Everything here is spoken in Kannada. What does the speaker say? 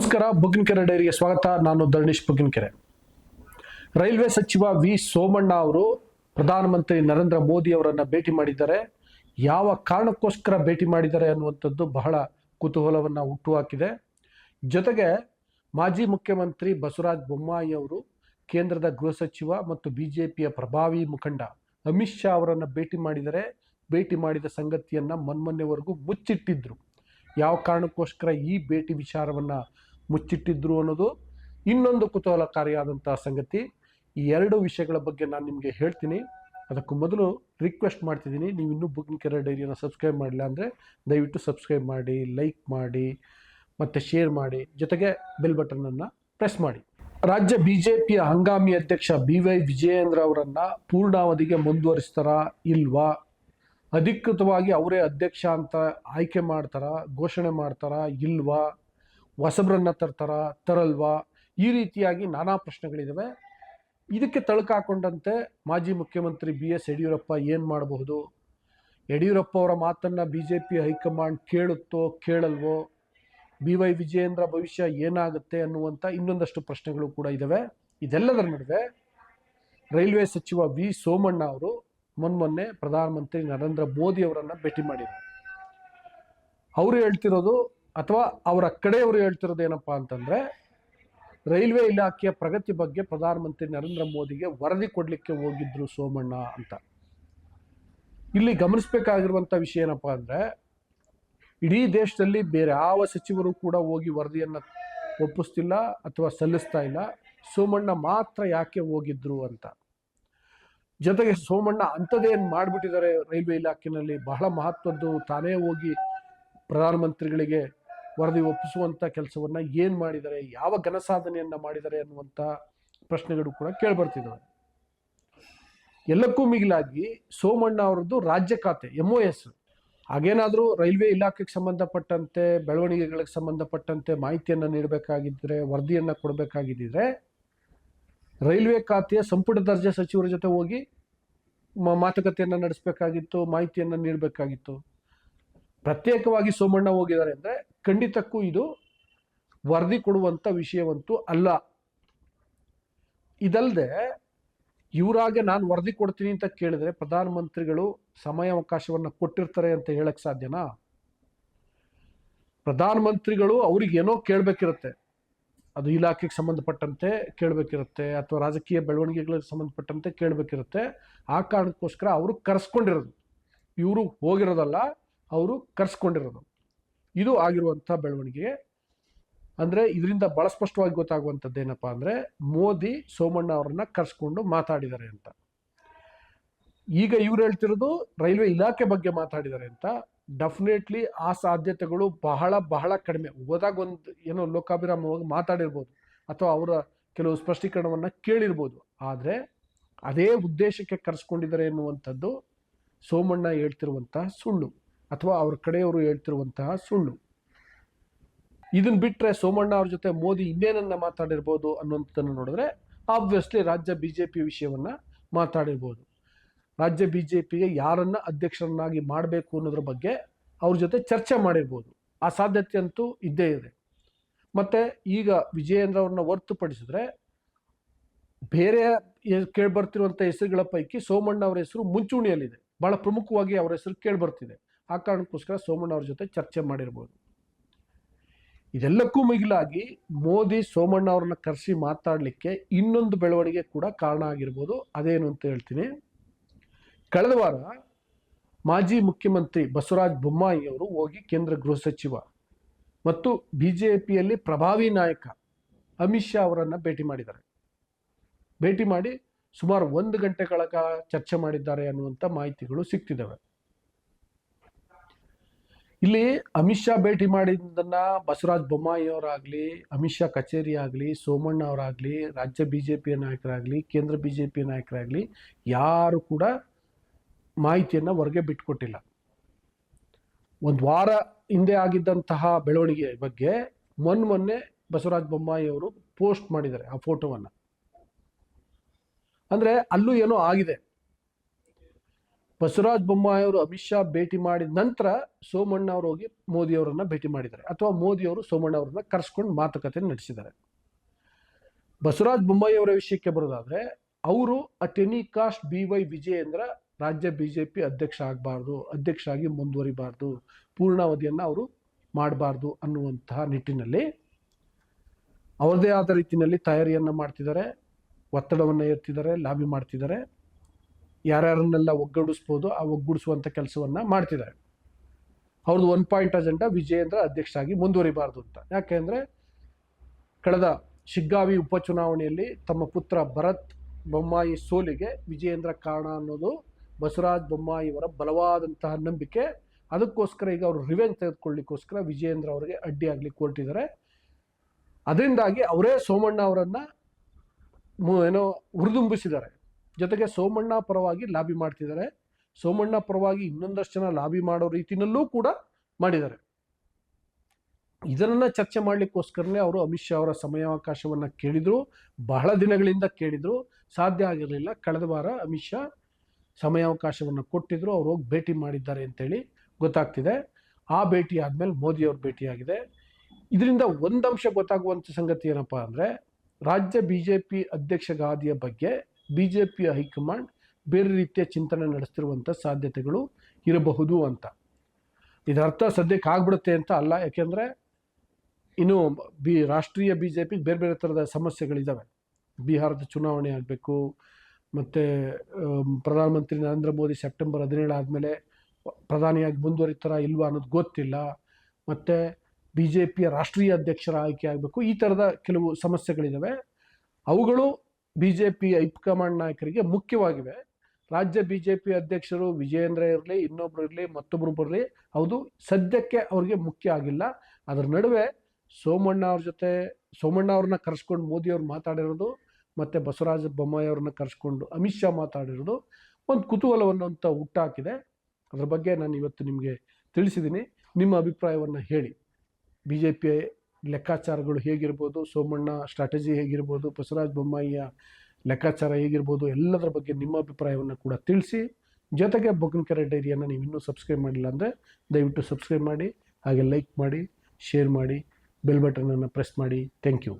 ನಮಸ್ಕಾರ, ಬುಗ್ಗಿನಕೆರೆ ಡೈರಿಗೆ ಸ್ವಾಗತ. ನಾನು ಧರ್ಣೇಶ್ ಬುಗ್ಗಿನಕೆರೆ. ರೈಲ್ವೆ ಸಚಿವ ವಿ ಸೋಮಣ್ಣ ಅವರು ಪ್ರಧಾನಮಂತ್ರಿ ನರೇಂದ್ರ ಮೋದಿ ಅವರನ್ನ ಭೇಟಿ ಮಾಡಿದ್ದಾರೆ. ಯಾವ ಕಾರಣಕ್ಕೋಸ್ಕರ ಭೇಟಿ ಮಾಡಿದ್ದಾರೆ ಅನ್ನುವಂಥದ್ದು ಬಹಳ ಕುತೂಹಲವನ್ನು ಹುಟ್ಟುಹಾಕಿದೆ ಜೊತೆಗೆ ಮಾಜಿ ಮುಖ್ಯಮಂತ್ರಿ ಬಸವರಾಜ ಬೊಮ್ಮಾಯಿ ಅವರು, ಕೇಂದ್ರದ ಗೃಹ ಸಚಿವ ಮತ್ತು ಬಿಜೆಪಿಯ ಪ್ರಭಾವಿ ಮುಖಂಡ ಅಮಿತ್ ಶಾ ಅವರನ್ನು ಭೇಟಿ ಮಾಡಿದರೆ, ಭೇಟಿ ಮಾಡಿದ ಸಂಗತಿಯನ್ನು ಮೊನ್ಮೊನ್ನೆವರೆಗೂ ಮುಚ್ಚಿಟ್ಟಿದ್ರು. ಯಾವ ಕಾರಣಕ್ಕೋಸ್ಕರ ಈ ಭೇಟಿ ವಿಚಾರವನ್ನು ಮುಚ್ಚಿಟ್ಟಿದ್ರು ಅನ್ನೋದು ಇನ್ನೊಂದು ಕುತೂಹಲಕಾರಿಯಾದಂತಹ ಸಂಗತಿ. ಈ ಎರಡು ವಿಷಯಗಳ ಬಗ್ಗೆ ನಾನು ನಿಮಗೆ ಹೇಳ್ತೀನಿ. ಅದಕ್ಕೂ ಮೊದಲು ರಿಕ್ವೆಸ್ಟ್ ಮಾಡ್ತಿದ್ದೀನಿ. ನೀವು ಇನ್ನೂ ಬುಕಿಂಗ್ ಕೆರೆ ಡೈರಿಯನ್ನು ಸಬ್ಸ್ಕ್ರೈಬ್ ಮಾಡಿಲ್ಲ ಅಂದರೆ ದಯವಿಟ್ಟು ಸಬ್ಸ್ಕ್ರೈಬ್ ಮಾಡಿ ಲೈಕ್ ಮಾಡಿ, ಮತ್ತು ಶೇರ್ ಮಾಡಿ. ಜೊತೆಗೆ ಬೆಲ್ ಬಟನನ್ನು ಪ್ರೆಸ್ ಮಾಡಿ. ರಾಜ್ಯ ಬಿಜೆಪಿಯ ಹಂಗಾಮಿ ಅಧ್ಯಕ್ಷ ಬಿ ವೈ ವಿಜಯೇಂದ್ರ ಅವರನ್ನು ಪೂರ್ಣಾವಧಿಗೆ ಮುಂದುವರಿಸ್ತಾರಾ ಇಲ್ವಾ? ಅಧಿಕೃತವಾಗಿ ಅವರೇ ಅಧ್ಯಕ್ಷ ಅಂತ ಆಯ್ಕೆ ಮಾಡ್ತಾರಾ, ಘೋಷಣೆ ಮಾಡ್ತಾರಾ ಇಲ್ವಾ? ಹೊಸಬ್ರನ್ನ ತರ್ತಾರ, ತರಲ್ವಾ? ಈ ರೀತಿಯಾಗಿ ನಾನಾ ಪ್ರಶ್ನೆಗಳಿದ್ದಾವೆ ಇದಕ್ಕೆ ತಳುಕಾಕೊಂಡಂತೆ ಮಾಜಿ ಮುಖ್ಯಮಂತ್ರಿ ಬಿ ಎಸ್ ಯಡಿಯೂರಪ್ಪ ಏನು ಮಾಡಬಹುದು? ಯಡಿಯೂರಪ್ಪ ಅವರ ಮಾತನ್ನು B J P high command ಕೇಳುತ್ತೋ, ಕೇಳಲ್ವೋ? ಬಿ ವೈ ವಿಜಯೇಂದ್ರ ಭವಿಷ್ಯ ಏನಾಗುತ್ತೆ ಅನ್ನುವಂಥ ಇನ್ನೊಂದಷ್ಟು ಪ್ರಶ್ನೆಗಳು ಕೂಡ ಇದ್ದಾವೆ ಇದೆಲ್ಲದರ ನಡುವೆ ರೈಲ್ವೆ ಸಚಿವ ವಿ ಸೋಮಣ್ಣ ಅವರು ಮೊನ್ಮೊನ್ನೆ ಪ್ರಧಾನಮಂತ್ರಿ ನರೇಂದ್ರ ಮೋದಿ ಅವರನ್ನು ಭೇಟಿ ಮಾಡಿದರು. ಅವರು ಹೇಳ್ತಿರೋದು ಅಥವಾ ಅವರ ಕಡೆಯವರು ಹೇಳ್ತಿರೋದು ಏನಪ್ಪಾ ಅಂತಂದ್ರೆ, ರೈಲ್ವೆ ಇಲಾಖೆಯ ಪ್ರಗತಿ ಬಗ್ಗೆ ಪ್ರಧಾನಮಂತ್ರಿ ನರೇಂದ್ರ ಮೋದಿಗೆ ವರದಿ ಕೊಡಲಿಕ್ಕೆ ಹೋಗಿದ್ರು ಸೋಮಣ್ಣ ಅಂತ. ಇಲ್ಲಿ ಗಮನಿಸಬೇಕಾಗಿರುವಂಥ ವಿಷಯ ಏನಪ್ಪಾ ಅಂದ್ರೆ, ಇಡೀ ದೇಶದಲ್ಲಿ ಬೇರೆ ಯಾವ ಸಚಿವರು ಕೂಡ ಹೋಗಿ ವರದಿಯನ್ನು ಒಪ್ಪಿಸ್ತಿಲ್ಲ ಅಥವಾ ಸಲ್ಲಿಸ್ತಾ ಇಲ್ಲ. ಸೋಮಣ್ಣ ಮಾತ್ರ ಯಾಕೆ ಹೋಗಿದ್ರು ಅಂತ. ಜೊತೆಗೆ ಸೋಮಣ್ಣ ಅಂಥದ್ದೇನು ಮಾಡಿಬಿಟ್ಟಿದ್ದಾರೆ ರೈಲ್ವೆ ಇಲಾಖೆಯಲ್ಲಿ ಬಹಳ ಮಹತ್ವದ್ದು ತಾನೇ ಹೋಗಿ ಪ್ರಧಾನಮಂತ್ರಿಗಳಿಗೆ ವರದಿ ಒಪ್ಪಿಸುವಂಥ ಕೆಲಸವನ್ನ ಏನು ಮಾಡಿದ್ದಾರೆ ಯಾವ ಘನ ಸಾಧನೆಯನ್ನು ಮಾಡಿದ್ದಾರೆ ಅನ್ನುವಂಥ ಪ್ರಶ್ನೆಗಳು ಕೂಡ ಕೇಳ್ಬರ್ತಿದ್ದಾವೆ ಎಲ್ಲಕ್ಕೂ ಮಿಗಿಲಾಗಿ ಸೋಮಣ್ಣ ಅವರದ್ದು ರಾಜ್ಯ ಖಾತೆ ಎಂ ಒ ಎಸ್ ಹಾಗೇನಾದರೂ ರೈಲ್ವೆ ಇಲಾಖೆಗೆ ಸಂಬಂಧಪಟ್ಟಂತೆ, ಬೆಳವಣಿಗೆಗಳಿಗೆ ಸಂಬಂಧಪಟ್ಟಂತೆ ಮಾಹಿತಿಯನ್ನು ನೀಡಬೇಕಾಗಿದ್ದರೆ ವರದಿಯನ್ನು ಕೊಡಬೇಕಾಗಿದ್ದರೆ ರೈಲ್ವೆ ಖಾತೆಯ ಸಂಪುಟ ದರ್ಜೆ ಸಚಿವರ ಜೊತೆ ಹೋಗಿ ಮಾತುಕತೆಯನ್ನು ನಡೆಸಬೇಕಾಗಿತ್ತು, ಮಾಹಿತಿಯನ್ನು ನೀಡಬೇಕಾಗಿತ್ತು. ಪ್ರತ್ಯೇಕವಾಗಿ ಸೋಮಣ್ಣ ಹೋಗಿದ್ದಾರೆ ಅಂದರೆ ಖಂಡಿತಕ್ಕೂ ಇದು ವರದಿ ಕೊಡುವಂಥ ವಿಷಯವಂತೂ ಅಲ್ಲ. ಇದಲ್ಲದೆ ಇವರಾಗೆ ನಾನು ವರದಿ ಕೊಡ್ತೀನಿ ಅಂತ ಕೇಳಿದ್ರೆ ಪ್ರಧಾನಮಂತ್ರಿಗಳು ಸಮಯಾವಕಾಶವನ್ನು ಕೊಟ್ಟಿರ್ತಾರೆ ಅಂತ ಹೇಳಕ್ಕೆ ಸಾಧ್ಯನಾ? ಪ್ರಧಾನಮಂತ್ರಿಗಳು ಅವ್ರಿಗೆ ಏನೋ ಕೇಳಬೇಕಿರುತ್ತೆ. ಅದು ಇಲಾಖೆಗೆ ಸಂಬಂಧಪಟ್ಟಂತೆ ಕೇಳಬೇಕಿರುತ್ತೆ ಅಥವಾ ರಾಜಕೀಯ ಬೆಳವಣಿಗೆಗಳಿಗೆ ಸಂಬಂಧಪಟ್ಟಂತೆ ಕೇಳಬೇಕಿರುತ್ತೆ. ಆ ಕಾರಣಕ್ಕೋಸ್ಕರ ಅವರು ಕರೆಸ್ಕೊಂಡಿರೋದು. ಇವರು ಹೋಗಿರೋದಲ್ಲ. ಅವರು ಕರೆಸ್ಕೊಂಡಿರೋದು. ಇದು ಆಗಿರುವಂಥ ಬೆಳವಣಿಗೆ. ಅಂದರೆ ಇದರಿಂದ ಭಾಳ ಸ್ಪಷ್ಟವಾಗಿ ಗೊತ್ತಾಗುವಂಥದ್ದು ಏನಪ್ಪ ಅಂದರೆ ಮೋದಿ ಸೋಮಣ್ಣ ಅವರನ್ನ ಕರೆಸ್ಕೊಂಡು ಮಾತಾಡಿದ್ದಾರೆ ಅಂತ. ಈಗ ಇವ್ರು ಹೇಳ್ತಿರೋದು ರೈಲ್ವೆ ಇಲಾಖೆ ಬಗ್ಗೆ ಮಾತಾಡಿದ್ದಾರೆ ಅಂತ. ಡೆಫಿನೆಟ್ಲಿ ಆ ಸಾಧ್ಯತೆಗಳು ಬಹಳ ಬಹಳ ಕಡಿಮೆ. ಹೋದಾಗ ಒಂದು ಏನೋ ಲೋಕಾಭಿರಾಮವಾಗಿ ಮಾತಾಡಿರ್ಬೋದು ಅಥವಾ ಅವರ ಕೆಲವು ಸ್ಪಷ್ಟೀಕರಣವನ್ನು ಕೇಳಿರ್ಬೋದು. ಆದರೆ ಅದೇ ಉದ್ದೇಶಕ್ಕೆ ಕರೆಸ್ಕೊಂಡಿದ್ದಾರೆ ಎನ್ನುವಂಥದ್ದು ಸೋಮಣ್ಣ ಹೇಳ್ತಿರುವಂತಹ ಸುಳ್ಳು. ಅಥವಾ ಅವ್ರ ಕಡೆಯವರು ಹೇಳ್ತಿರುವಂತಹ ಸುಳ್ಳು. ಇದನ್ನ ಬಿಟ್ಟರೆ ಸೋಮಣ್ಣ ಅವ್ರ ಜೊತೆ ಮೋದಿ ಇನ್ನೇನನ್ನ ಮಾತಾಡಿರ್ಬೋದು ಅನ್ನುವಂಥದ್ದನ್ನು ನೋಡಿದ್ರೆ ಆಬ್ವಿಯಸ್ಲಿ ರಾಜ್ಯ ಬಿ ಜೆ ಪಿ ವಿಷಯವನ್ನ ಮಾತಾಡಿರ್ಬೋದು. ರಾಜ್ಯ ಬಿ ಜೆ ಪಿಗೆ ಯಾರನ್ನ ಅಧ್ಯಕ್ಷರನ್ನಾಗಿ ಮಾಡಬೇಕು ಅನ್ನೋದ್ರ ಬಗ್ಗೆ ಅವ್ರ ಜೊತೆ ಚರ್ಚೆ ಮಾಡಿರ್ಬೋದು. ಆ ಸಾಧ್ಯತೆ ಅಂತೂ ಇದ್ದೇ ಇದೆ. ಮತ್ತೆ ಈಗ ವಿಜಯೇಂದ್ರ ಅವ್ರನ್ನ ಹೊರ್ತುಪಡಿಸಿದ್ರೆ ಬೇರೆ ಕೇಳಿಬರ್ತಿರುವಂಥ ಹೆಸರುಗಳ ಪೈಕಿ ಸೋಮಣ್ಣ ಅವರ ಹೆಸರು ಮುಂಚೂಣಿಯಲ್ಲಿದೆ. ಬಹಳ ಪ್ರಮುಖವಾಗಿ ಅವರ ಹೆಸರು ಕೇಳ್ಬರ್ತಿದೆ. ಆ ಕಾರಣಕ್ಕೋಸ್ಕರ ಸೋಮಣ್ಣ ಅವ್ರ ಜೊತೆ ಚರ್ಚೆ ಮಾಡಿರ್ಬೋದು. ಇದೆಲ್ಲಕ್ಕೂ ಮಿಗಿಲಾಗಿ ಮೋದಿ ಸೋಮಣ್ಣ ಅವ್ರನ್ನ ಕರೆಸಿ ಮಾತಾಡಲಿಕ್ಕೆ ಇನ್ನೊಂದು ಬೆಳವಣಿಗೆ ಕೂಡ ಕಾರಣ ಆಗಿರ್ಬೋದು. ಅದೇನು ಅಂತ ಹೇಳ್ತೀನಿ. ಕಳೆದ ವಾರ ಮಾಜಿ ಮುಖ್ಯಮಂತ್ರಿ ಬಸವರಾಜ ಬೊಮ್ಮಾಯಿ ಅವರು ಹೋಗಿ ಕೇಂದ್ರ ಗೃಹ ಸಚಿವ ಮತ್ತು ಬಿ ಜೆ ಪಿಯಲ್ಲಿ ಪ್ರಭಾವಿ ನಾಯಕ ಅಮಿತ್ ಶಾ ಅವರನ್ನು ಭೇಟಿ ಮಾಡಿದ್ದಾರೆ. ಭೇಟಿ ಮಾಡಿ ಸುಮಾರು ಒಂದು ಗಂಟೆಗಳ ಚರ್ಚೆ ಮಾಡಿದ್ದಾರೆ ಅನ್ನುವಂಥ ಮಾಹಿತಿಗಳು ಸಿಗ್ತಿದ್ದಾವೆ. ಇಲ್ಲಿ ಅಮಿತ್ ಶಾ ಭೇಟಿ ಮಾಡಿದ್ದನ್ನ ಬಸವರಾಜ ಬೊಮ್ಮಾಯಿ ಅವರಾಗ್ಲಿ, ಅಮಿತ್ ಶಾ ಕಚೇರಿ ಆಗಲಿ, ಸೋಮಣ್ಣ ಅವರಾಗ್ಲಿ, ರಾಜ್ಯ ಬಿಜೆಪಿಯ ನಾಯಕರಾಗ್ಲಿ, ಕೇಂದ್ರ ಬಿಜೆಪಿ ನಾಯಕರಾಗ್ಲಿ ಯಾರು ಕೂಡ ಮಾಹಿತಿಯನ್ನು ಹೊರಗೆ ಬಿಟ್ಕೊಟ್ಟಿಲ್ಲ. ಒಂದು ವಾರ ಹಿಂದೆ ಆಗಿದ್ದಂತಹ ಬೆಳವಣಿಗೆ ಬಗ್ಗೆ ಮೊನ್ನೆ ಮೊನ್ನೆ ಬಸವರಾಜ ಬೊಮ್ಮಾಯಿ ಅವರು ಪೋಸ್ಟ್ ಮಾಡಿದ್ದಾರೆ ಆ ಫೋಟೋವನ್ನು. ಅಂದರೆ ಅಲ್ಲೂ ಏನೋ ಆಗಿದೆ. ಬಸವರಾಜ ಬೊಮ್ಮಾಯಿ ಅವರು, ಅಮಿತ್ ಶಾ ಭೇಟಿ ಮಾಡಿದ ನಂತರ ಸೋಮಣ್ಣ ಅವರು ಹೋಗಿ ಮೋದಿ ಅವರನ್ನ ಭೇಟಿ ಮಾಡಿದ್ದಾರೆ. ಅಥವಾ ಮೋದಿ ಅವರು ಸೋಮಣ್ಣ ಅವರನ್ನ ಕರೆಸ್ಕೊಂಡು ಮಾತುಕತೆ ನಡೆಸಿದ್ದಾರೆ. ಬಸವರಾಜ ಬೊಮ್ಮಾಯಿ ಅವರ ವಿಷಯಕ್ಕೆ ಬರೋದಾದ್ರೆ, ಅವರು at any cost B Y Vijayendra ರಾಜ್ಯ ಬಿಜೆಪಿ ಅಧ್ಯಕ್ಷ ಆಗಬಾರ್ದು ಅಧ್ಯಕ್ಷ ಆಗಿ ಮುಂದುವರಿಬಾರ್ದು, ಪೂರ್ಣಾವಧಿಯನ್ನು ಅವರು ಮಾಡಬಾರ್ದು ಅನ್ನುವಂತಹ ನಿಟ್ಟಿನಲ್ಲಿ ಅವರದೇ ಆದ ರೀತಿಯಲ್ಲಿ ತಯಾರಿಯನ್ನು ಮಾಡ್ತಿದ್ದಾರೆ, ಒತ್ತಡವನ್ನು ಏರ್ತಿದ್ದಾರೆ, ಲಾಬಿ ಮಾಡ್ತಿದ್ದಾರೆ. ಯಾರ್ಯಾರನ್ನೆಲ್ಲ ಒಗ್ಗೂಡಿಸ್ಬೋದು, ಆ ಒಗ್ಗೂಡಿಸುವಂಥ ಕೆಲಸವನ್ನು ಮಾಡ್ತಿದ್ದಾರೆ. ಅವ್ರದ್ದು ಒನ್ ಪಾಯಿಂಟ್ ಅಜೆಂಡಾ ವಿಜಯೇಂದ್ರ ಅಧ್ಯಕ್ಷರಾಗಿ ಮುಂದುವರಿಬಾರ್ದು ಅಂತ. ಯಾಕೆಂದರೆ ಕಳೆದ ಶಿಗ್ಗಾವಿ ಉಪಚುನಾವಣೆಯಲ್ಲಿ ತಮ್ಮ ಪುತ್ರ ಭರತ್ ಬೊಮ್ಮಾಯಿ ಸೋಲಿಗೆ ವಿಜಯೇಂದ್ರ ಕಾರಣ ಅನ್ನೋದು ಬಸವರಾಜ ಬೊಮ್ಮಾಯಿಯವರ ಬಲವಾದಂತಹ ನಂಬಿಕೆ. ಅದಕ್ಕೋಸ್ಕರ ಈಗ ಅವರು ರಿವೆಂಜ್ ತೆಗೆದುಕೊಳ್ಳಿಕ್ಕೋಸ್ಕರ ವಿಜಯೇಂದ್ರ ಅವರಿಗೆ ಅಡ್ಡಿಯಾಗಲಿ ಹೊರಟಿದ್ದಾರೆ. ಅದರಿಂದಾಗಿ ಅವರೇ ಸೋಮಣ್ಣ ಅವರನ್ನು ಏನೋ ಹುರಿದುಂಬಿಸಿದ್ದಾರೆ. ಜೊತೆಗೆ ಸೋಮಣ್ಣ ಪರವಾಗಿ ಲಾಬಿ ಮಾಡ್ತಿದ್ದಾರೆ. ಸೋಮಣ್ಣ ಪರವಾಗಿ ಇನ್ನೊಂದಷ್ಟು ಜನ ಲಾಬಿ ಮಾಡೋ ರೀತಿನಲ್ಲೂ ಕೂಡ ಮಾಡಿದ್ದಾರೆ. ಇದನ್ನ ಚರ್ಚೆ ಮಾಡಲಿಕ್ಕೋಸ್ಕರನೇ ಅವರು ಅಮಿತ್ ಶಾ ಅವರ ಸಮಯಾವಕಾಶವನ್ನ ಕೇಳಿದ್ರು, ಬಹಳ ದಿನಗಳಿಂದ ಕೇಳಿದ್ರು. ಸಾಧ್ಯ ಆಗಿರಲಿಲ್ಲ. ಕಳೆದ ವಾರ ಅಮಿತ್ ಶಾ ಸಮಯಾವಕಾಶವನ್ನು ಕೊಟ್ಟಿದ್ರು. ಅವ್ರು ಹೋಗಿ ಭೇಟಿ ಮಾಡಿದ್ದಾರೆ ಅಂತೇಳಿ ಗೊತ್ತಾಗ್ತಿದೆ. ಆ ಭೇಟಿ ಆದಮೇಲೆ ಮೋದಿ ಅವ್ರ ಭೇಟಿಯಾಗಿದೆ. ಇದರಿಂದ ಒಂದಂಶ ಗೊತ್ತಾಗುವಂಥ ಸಂಗತಿ ಏನಪ್ಪಾ ಅಂದರೆ, ರಾಜ್ಯ ಬಿ ಜೆ ಪಿ ಅಧ್ಯಕ್ಷ ಗಾದಿಯ ಬಗ್ಗೆ ಬಿ ಜೆ ಪಿಯ ಹೈಕಮಾಂಡ್ ಬೇರೆ ರೀತಿಯ ಚಿಂತನೆ ನಡೆಸ್ತಿರುವಂಥ ಸಾಧ್ಯತೆಗಳು ಇರಬಹುದು ಅಂತ. ಇದರ್ಥ ಸದ್ಯಕ್ಕೆ ಆಗ್ಬಿಡುತ್ತೆ ಅಂತ ಅಲ್ಲ, ಯಾಕೆಂದರೆ ಇನ್ನು ಬಿ, ರಾಷ್ಟ್ರೀಯ ಬಿ ಜೆ ಪಿ ಬೇರೆ ಬೇರೆ ಥರದ ಸಮಸ್ಯೆಗಳಿದ್ದಾವೆ ಬಿಹಾರದ ಚುನಾವಣೆ ಆಗಬೇಕು, ಮತ್ತು ಪ್ರಧಾನಮಂತ್ರಿ ನರೇಂದ್ರ ಮೋದಿ ಸೆಪ್ಟೆಂಬರ್ ಹದಿನೇಳು ಆದಮೇಲೆ ಪ್ರಧಾನಿಯಾಗಿ ಮುಂದುವರಿತಾರ ಇಲ್ವಾ ಅನ್ನೋದು ಗೊತ್ತಿಲ್ಲ. ಮತ್ತು ಬಿ ಜೆ ಪಿಯ ರಾಷ್ಟ್ರೀಯ ಅಧ್ಯಕ್ಷರ ಆಯ್ಕೆ ಆಗಬೇಕು, ಈ ಥರದ ಕೆಲವು ಸಮಸ್ಯೆಗಳಿದ್ದಾವೆ ಅವುಗಳು ಬಿ ಜೆ ಪಿ ಹೈಕಮಾಂಡ್ ನಾಯಕರಿಗೆ ಮುಖ್ಯವಾಗಿವೆ. ರಾಜ್ಯ ಬಿ ಜೆ ಪಿ ಅಧ್ಯಕ್ಷರು ವಿಜಯೇಂದ್ರ ಇರಲಿ, ಇನ್ನೊಬ್ರು ಇರಲಿ, ಮತ್ತೊಬ್ರು ಬರಲಿ, ಹೌದು, ಸದ್ಯಕ್ಕೆ ಅವ್ರಿಗೆ ಮುಖ್ಯ ಆಗಿಲ್ಲ. ಅದರ ನಡುವೆ ಸೋಮಣ್ಣ ಅವ್ರ ಜೊತೆ, ಸೋಮಣ್ಣ ಅವ್ರನ್ನ ಕರೆಸ್ಕೊಂಡು ಮೋದಿ ಅವ್ರು ಮಾತಾಡಿರೋದು, ಮತ್ತು ಬಸವರಾಜ ಬೊಮ್ಮಾಯಿ ಅವ್ರನ್ನ ಕರೆಸ್ಕೊಂಡು ಅಮಿತ್ ಶಾ ಮಾತಾಡಿರೋದು, ಒಂದು ಕುತೂಹಲವನ್ನು ಅಂತ ಹುಟ್ಟಾಕಿದೆ. ಅದ್ರ ಬಗ್ಗೆ ನಾನು ಇವತ್ತು ನಿಮಗೆ ತಿಳಿಸಿದ್ದೀನಿ ನಿಮ್ಮ ಅಭಿಪ್ರಾಯವನ್ನು ಹೇಳಿ. ಬಿ ಜೆ ಪಿ ಲೆಕ್ಕಾಚಾರಗಳು ಹೇಗಿರ್ಬೋದು, ಸೋಮಣ್ಣ ಸ್ಟ್ರಾಟಜಿ ಹೇಗಿರ್ಬೋದು, ಬಸವರಾಜ ಬೊಮ್ಮಾಯಿಯ ಲೆಕ್ಕಾಚಾರ ಹೇಗಿರ್ಬೋದು, ಎಲ್ಲದರ ಬಗ್ಗೆ ನಿಮ್ಮ ಅಭಿಪ್ರಾಯವನ್ನು ಕೂಡ ತಿಳಿಸಿ. ಜೊತೆಗೆ ಬೊಗನ್ಕೆರೆ ಡೈರಿಯನ್ನು ನೀವು ಇನ್ನೂ ಸಬ್ಸ್ಕ್ರೈಬ್ ಮಾಡಿಲ್ಲ ಅಂದರೆ ದಯವಿಟ್ಟು ಸಬ್ಸ್ಕ್ರೈಬ್ ಮಾಡಿ, ಹಾಗೆ ಲೈಕ್ ಮಾಡಿ ಶೇರ್ ಮಾಡಿ ಬೆಲ್ ಬಟನನ್ನು ಪ್ರೆಸ್ ಮಾಡಿ. Thank you